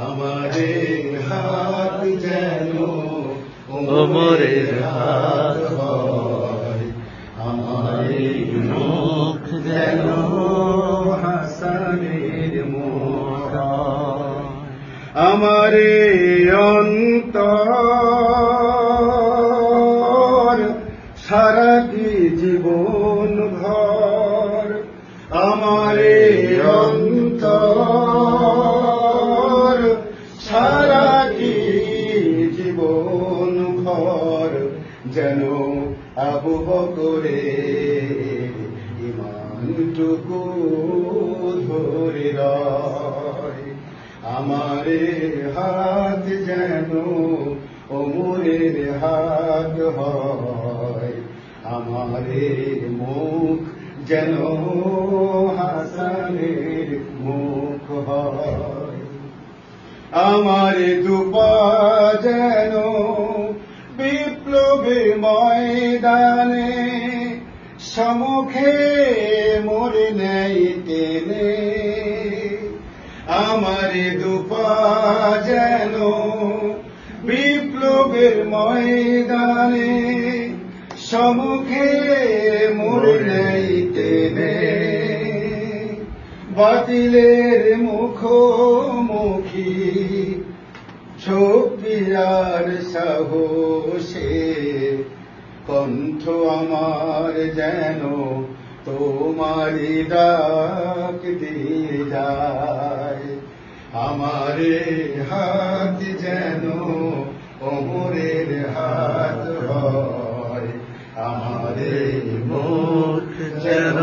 আমাদের হাত যেন ওমরের হাত হয় মুখ যেন হাসানের মুখ। আমার অন্তর সারাটি জীবন ঘর আমার জীবন ঘর যেন আবু বকরে ইমানটুকু ধরে আমারে হাত যেন ওমরের হাত হয়। আমারে মুখ যেন হাসানের মুখ হয়। আমার দুপা যেন বিপ্লবী ময়দানে, সমুখে মরে নেই তেনে আমার দুপা যেন বিপ্লবের ময়দানে, সমুখে মরে নেই তেনে বাতিলের মুখোমুখি ছবিরার সাহসে কণ্ঠ আমার যেন তোমারি ডাক দিয়ে যায়। আমারে হাত যেন ওমরের হাত হয়। আমারে মুখ যেন